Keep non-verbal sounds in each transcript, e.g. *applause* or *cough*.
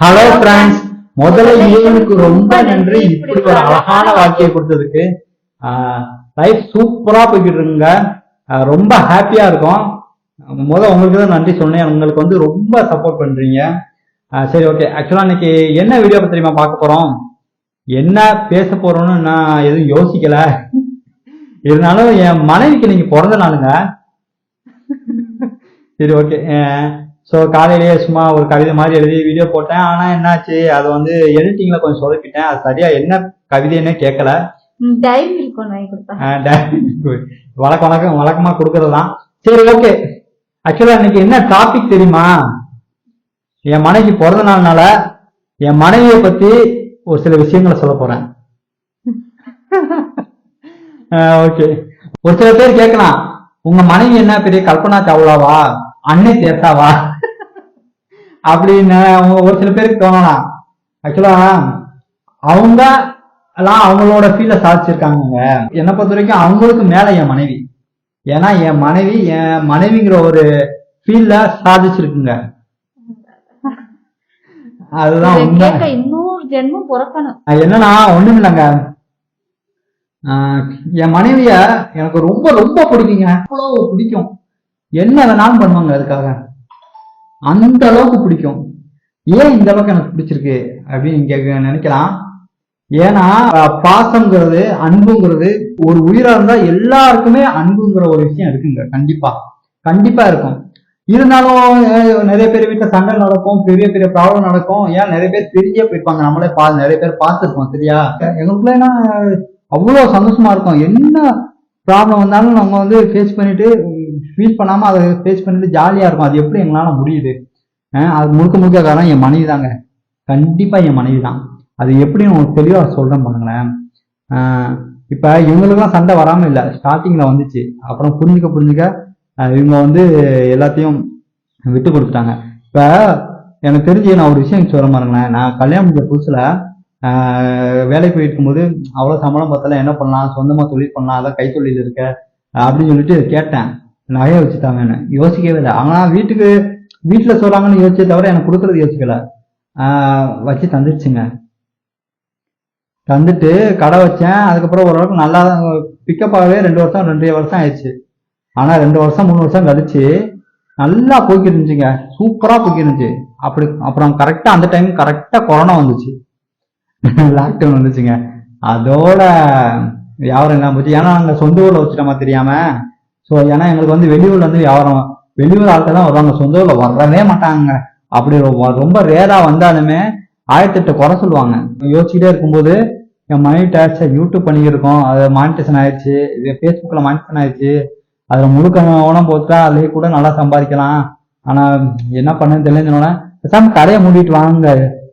Hello friends முதல்ல இறைவனுக்கு ரொம்ப நன்றி. இப்படி ஒரு அழகான வாழ்க்கையை கொடுத்ததுக்கு லைஃப் சூப்பரா போய்கிட்டு இருக்குங்க ரொம்ப ஹாப்பியா இருக்கும். முதல்ல உங்களுக்கு தான் நன்றி சொன்னேன். உங்களுக்கு வந்து ரொம்ப சப்போர்ட் பண்றீங்க. சரி ஓகே ஆக்சுவலா இன்னைக்கு என்ன வீடியோ பத்தி தெரியுமா பார்க்க போறோம்? என்ன பேச போறோம்னு நான் எதுவும் யோசிக்கல. இருந்தாலும் என் மனைவிக்கு நீங்க பிறந்த நாளுங்க. சரி ஓகே ஸோ காலையிலேயே சும்மா ஒரு கவிதை மாதிரி எழுதி வீடியோ போட்டேன். ஆனால் என்னாச்சு? அது வந்து எடிட்டிங்கில் கொஞ்சம் சொதப்பிட்டேன். அது சரியா என்ன கவிதைன்னே கேட்கல டைம் இருக்கும் வாங்கி கொடுத்தா அஹ் ட- வழக்க வழக்கம் வழக்கமாக கொடுக்கறது தான். சரி ஓகே ஆக்சுவலாக இன்னைக்கு என்ன டாபிக் தெரியுமா? என் மனைவி பிறந்த நாள்னால என் மனைவியை பற்றி ஒரு சில விஷயங்களை சொல்ல போகிறேன் ஓகே ஒரு சில பேர் கேட்கலாம் உங்க மனைவி என்ன? பெரிய கல்பனா சாவ்லாவா? அன்னை தேசாவா? அப்படின்னு ஒரு சில பேருக்கு தோணலாம். ஆக்சுவலா அவங்க எல்லாம் அவங்களோட ஃபீல்ட சாதிச்சிருக்காங்க என்னை பொறுத்த வரைக்கும் அவங்களுக்கு மேல என் மனைவி. ஏன்னா என் மனைவி என் மனைவிங்கிற ஒரு ஃபீல்ட சாதிச்சிருக்குங்க. அதுதான் இன்னொரு ஜென்மம் பிறக்கணும். என்னன்னா ஒண்ணும் இல்லைங்க என் மனைவிய எனக்கு ரொம்ப ரொம்ப பிடிக்குங்க. அவ்வளோ பிடிக்கும். என்ன வேணாலும் பண்ணுவாங்க அதுக்காக. அந்த அளவுக்கு பிடிக்கும். ஏன் இந்த அளவுக்கு எனக்கு பிடிச்சிருக்கு அப்படின்னு நீங்க நினைக்கலாம். ஏன்னா பாசம்ங்கிறது அன்புங்கிறது ஒரு உயிரா இருந்தா எல்லாருக்குமே அன்புங்கிற ஒரு விஷயம் இருக்குங்க. கண்டிப்பா. கண்டிப்பா இருக்கும். இருந்தாலும் நிறைய பேர் வீட்டுல சண்டை நடக்கும் பெரிய பெரிய ப்ராப்ளம் நடக்கும். ஏன்? நிறைய பேர் பிரிஞ்சே போயிருப்பாங்க. நம்மளே பா நிறைய பேர் பார்த்துருக்கோம் சரியா? எங்களுக்குள்ள என்ன அவ்வளோ சந்தோஷமா இருக்கும். என்ன ப்ராப்ளம் வந்தாலும் நம்ம வந்து ஃபேஸ் பண்ணிட்டு ஃபீல் பண்ணாம அதை ஃபேஸ் பண்ணிட்டு ஜாலியா இருக்கும் அது எப்படி எங்களால முடியுது? அது முழுக்க முழுக்க காரணம் என் மனைவி தாங்க. கண்டிப்பா என் மனைவி தான். அது எப்படி உங்களுக்கு தெளிவா சொல்றேன் பாருங்களேன். இப்போ இப்ப இவங்களுக்குலாம் சண்டை வராம இல்ல. ஸ்டார்டிங்ல வந்துச்சு. அப்புறம் புரிஞ்சுக்க புரிஞ்சுக்க இவங்க வந்து எல்லாத்தையும் விட்டு கொடுத்துட்டாங்க. இப்ப எனக்கு தெரிஞ்சு நான் ஒரு விஷயம் சொல்ல பாருங்களேன். நான் கல்யாணம் முடிஞ்ச புதுசுல வேலைக்கு போயிட்டு அவ்வளோ சம்பளம் பார்த்தால என்ன பண்ணலாம்? சொந்தமாக தொழில் பண்ணலாம். அதான் கைத்தொழில் இருக்க. அப்படின்னு சொல்லிட்டு கேட்டேன். நகைய வச்சு தாங்கன்னு யோசிக்கவே இல்லை. ஆனால் வீட்டுக்கு வீட்டில் சொல்கிறாங்கன்னு யோசிச்சே தவிர எனக்கு கொடுக்கறது யோசிக்கல. வச்சு தந்துடுச்சுங்க தந்துட்டு கடை வச்சேன். அதுக்கப்புறம் ஓரளவுக்கு நல்லா பிக்கப் ஆகவே ரெண்டு வருஷம் ரெண்டு வருஷம் ஆயிடுச்சு. ஆனால் ரெண்டு வருஷம் மூணு வருஷம் கழிச்சு நல்லா போய்க்கிருந்துச்சுங்க சூப்பராக போய்க்கிருந்துச்சு அப்படி அப்புறம் கரெக்டாக அந்த டைம் கரெக்டாக கொரோனா வந்துச்சு. *laughs* லாக்டவுன் வந்துச்சுங்க. அதோட வியாபாரம் இல்லாமல் போச்சு. ஏன்னா நாங்கள் சொந்த ஊரில் வச்சுட்டோமா தெரியாம? ஸோ ஏன்னா எங்களுக்கு வந்து வெளியூர்ல வந்து வியாபாரம் வெளியூர் ஆட்கள் தான் வருவாங்க. சொந்த ஊரில் வரவே மாட்டாங்க. அப்படி ரொம்ப- ரொம்ப ரேரா வந்தாலுமே ஆயிரத்தெட்டு குறை சொல்லுவாங்க. யோசிச்சுட்டே இருக்கும்போது என் மனைவிட்ட சரி யூடியூப் பண்ணியிருக்கோம் அது மானிட்டேஷன் ஆயிடுச்சு இது ஃபேஸ்புக்கில் மானிட்டேஷன் ஆயிடுச்சு அதில் முழுக்க ஓனம் போட்டா அதுலேயே கூட நல்லா சம்பாதிக்கலாம். ஆனால் என்ன பண்ணுன்னு தெரிஞ்சோன்னே பேசாமல் கடையை மூடிட்டு வாங்க.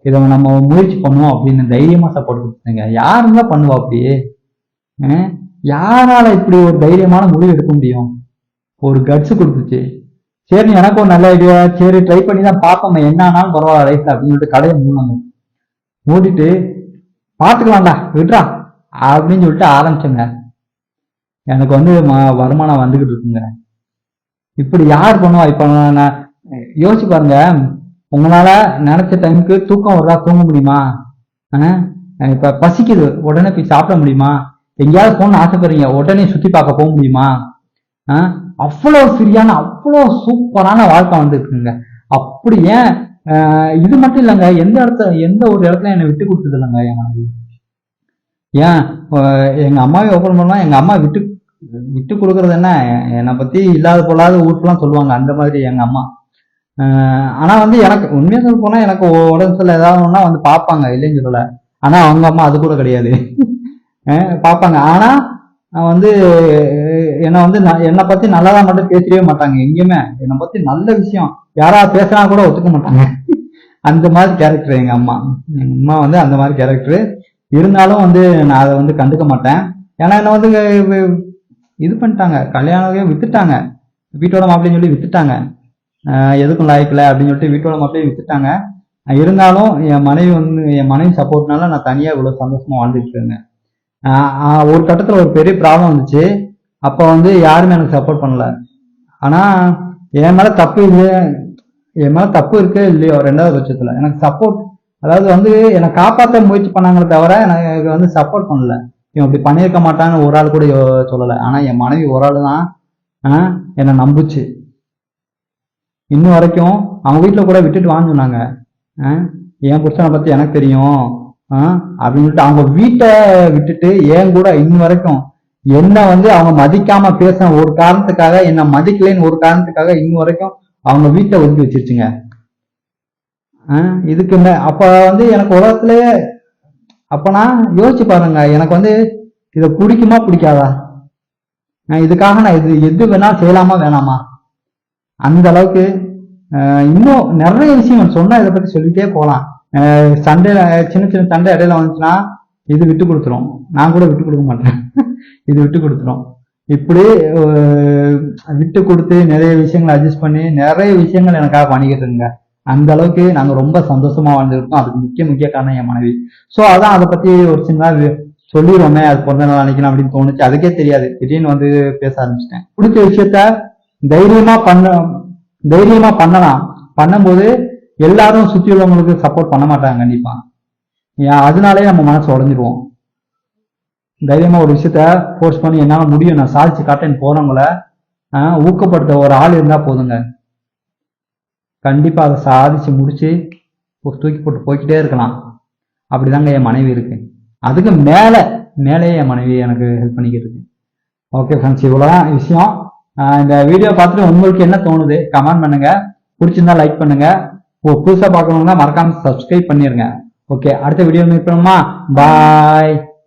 இதை நம்ம முயற்சி பண்ணுவோம் அப்படின்னு தைரியமா சப்போர்ட் கொடுத்துங்க யாருங்க பண்ணுவா அப்படி யாரால இப்படி ஒரு தைரியமான முடிவு எடுக்க முடியும்? ஒரு கட்ஸ் கொடுத்துச்சு. சரி எனக்கு ஒரு நல்ல ஐடியா சரி ட்ரை பண்ணி தான் பார்ப்போம் என்ன ஆனாலும் பரவாயில்ல லைஃப்ல அப்படின்னு சொல்லிட்டு கடையை மூடினாங்க மூடிட்டு பார்த்துக்கலாம்டா விட்றா அப்படின்னு சொல்லிட்டு ஆரம்பிச்சேங்க. எனக்கு வந்து ம- வருமானம் வந்துகிட்டு இருக்குங்க. இப்படி யார் பண்ணுவா? இப்ப நான் நான் யோசிச்சு பாருங்க. உங்களால நினைச்ச டைமுக்கு தூக்கம் வருதா? தூங்க முடியுமா? இப்ப பசிக்குது. உடனே போய் சாப்பிட முடியுமா? எங்கேயாவது போகணும்னு ஆசைப்படுறீங்க. உடனே சுத்தி பார்க்க போக முடியுமா? அவ்வளோ அவ்வளவு ஃப்ரீயான அவ்வளோ சூப்பரான வாழ்க்கை வந்துருக்குங்க. அப்படி ஏன்? இது மட்டும் இல்லைங்க. எந்த இடத்துல எந்த ஒரு இடத்துல என்னை விட்டு கொடுத்தது இல்லைங்க என் மனைவி? ஏன்? எங்க அம்மாவை ஓப்பன் பண்ணலாம் எங்க அம்மா விட்டு விட்டு கொடுக்கறது என்ன? என்னை பத்தி இல்லாத பொல்லாத ஊருக்குலாம் சொல்லுவாங்க. அந்த மாதிரி எங்க அம்மா. ஆனால் ஆனா வந்து எனக்கு உண்மையா சொல்ல போனா எனக்கு உடம்பு சரியில்லை ஏதாவது ஒன்றா வந்து பார்ப்பாங்க இல்லைன்னு சொல்லல. ஆனா அவங்க அம்மா அது கூட கிடையாது. பார்ப்பாங்க. ஆனா நான் வந்து என்னை வந்து நான் என்னை பத்தி நல்லதா மட்டும் பேசவே மாட்டாங்க எங்கேயுமே. என்னை பத்தி நல்ல விஷயம் யாராவது பேசினா கூட ஒத்துக்க மாட்டாங்க. அந்த மாதிரி கேரக்டர் எங்க அம்மா. எங்க அம்மா வந்து அந்த மாதிரி கேரக்டர் இருந்தாலும் வந்து நான் அதை வந்து கண்டுக்க மாட்டேன். ஏன்னா என்ன வந்து இது பண்ணிட்டாங்க. கல்யாணம் வித்துட்டாங்க வீட்டோட மாப்பிள்ளைன்னு சொல்லி வித்துட்டாங்க எதுக்கும் லாய்க்கல அப்படின்னு சொல்லிட்டு வீட்டோட மட்டும் வித்துட்டாங்க இருந்தாலும் என் மனைவி வந்து என் மனைவி சப்போர்ட்னால நான் தனியாக இவ்வளோ சந்தோஷமா வாழ்ந்துட்டு இருந்தேன். ஒரு கட்டத்தில் ஒரு பெரிய ப்ராப்ளம் வந்துச்சு. அப்போ வந்து யாருமே எனக்கு சப்போர்ட் பண்ணல. ஆனால் என் மேலே தப்பு இல்லை என் மேலே தப்பு இருக்கே இல்லையோ ரெண்டாவது பட்சத்தில். எனக்கு சப்போர்ட் அதாவது வந்து என்னை காப்பாற்ற முயற்சி பண்ணாங்களே தவிர எனக்கு வந்து சப்போர்ட் பண்ணல. இவன் இப்படி பண்ணியிருக்க மாட்டான்னு ஒரு ஆள் கூட சொல்லலை. ஆனால் என் மனைவி ஒரு ஆள் தான் என்னை நம்புச்சு. இன்னும் வரைக்கும் அவங்க வீட்டில் கூட விட்டுட்டு வான்னு சொன்னாங்க. என் புருஷனை பற்றி எனக்கு தெரியும். அப்படின்னு சொல்லிட்டு அவங்க வீட்டை விட்டுட்டு ஏன் கூட இன்னும் வரைக்கும் என்ன வந்து அவங்க மதிக்காம பேசின ஒரு காரணத்துக்காக என்ன மதிக்கலைன்னு ஒரு காரணத்துக்காக இன்னும் வரைக்கும் அவங்க வீட்டை ஒதுக்கி வச்சிருச்சுங்க. இதுக்கு என்ன? அப்ப வந்து எனக்கு உலகத்திலேயே அப்பனா யோசிச்சு பாருங்க. எனக்கு வந்து இதை பிடிக்குமா பிடிக்காதா? இதுக்காக நான் இது எது வேணா செய்யலாமா வேணாமா? அந்த அளவுக்கு இன்னும் நிறைய விஷயங்கள் சொன்னா இதை பத்தி சொல்லிட்டே போகலாம். சண்டையில சின்ன சின்ன சண்டை இடையில வந்துச்சுன்னா இது விட்டு கொடுத்துரும். நான் கூட விட்டு கொடுக்க மாட்டேன். *laughs* இது விட்டு கொடுத்துரும். இப்படி விட்டு கொடுத்து நிறைய விஷயங்களை அட்ஜஸ்ட் பண்ணி நிறைய விஷயங்கள் எனக்காக பண்ணிக்கிட்டு இருங்க அந்த அளவுக்கு நாங்க ரொம்ப சந்தோஷமா வாழ்ந்துருக்கோம் அதுக்கு முக்கிய முக்கிய காரணம் என் மனைவி. சோ அதான் அதை பத்தி ஒரு சின்ன சொல்லிடுவோமே அது பிறந்த நாள் நினைக்கணும் அப்படின்னு தோணுச்சு. அதுக்கே தெரியாது. திடீர்னு வந்து பேச ஆரம்பிச்சிட்டேன். பிடிச்ச விஷயத்த தைரியமா பண்ண தைரியமா பண்ணலாம். பண்ணும்போது எல்லாரும் சுத்தி உள்ளவங்களுக்கு சப்போர்ட் பண்ண மாட்டாங்க கண்டிப்பா. ஏன் அதனாலே நம்ம மனசு உடஞ்சிருவோம். தைரியமா ஒரு விஷயத்த ஃபோர்ஸ் பண்ணி என்னால முடியும் நான் சாதிச்சு காட்டேன்னு போறவங்கள ஊக்கப்படுத்த ஒரு ஆள் இருந்தா போதுங்க. கண்டிப்பா அதை சாதிச்சு முடிச்சு ஒரு தூக்கி போட்டு போய்க்கிட்டே இருக்கலாம். அப்படிதாங்க என் மனைவி இருக்கு. அதுக்கு மேல மேலேயே என் மனைவி எனக்கு ஹெல்ப் பண்ணிக்கிட்டு இருக்கு. ஓகே ஃப்ரெண்ட்ஸ் இவ்வளோதான் விஷயம். இந்த வீடியோ பார்த்துட்டு உங்களுக்கு என்ன தோணுது? கமெண்ட் பண்ணுங்க. பிடிச்சிருந்தா லைக் பண்ணுங்க. ஓ புதுசாக பார்க்கணுன்னா மறக்காம சப்ஸ்கிரைப் பண்ணிருங்க. ஓகே அடுத்த வீடியோ மீட் பண்ணுமா பாய்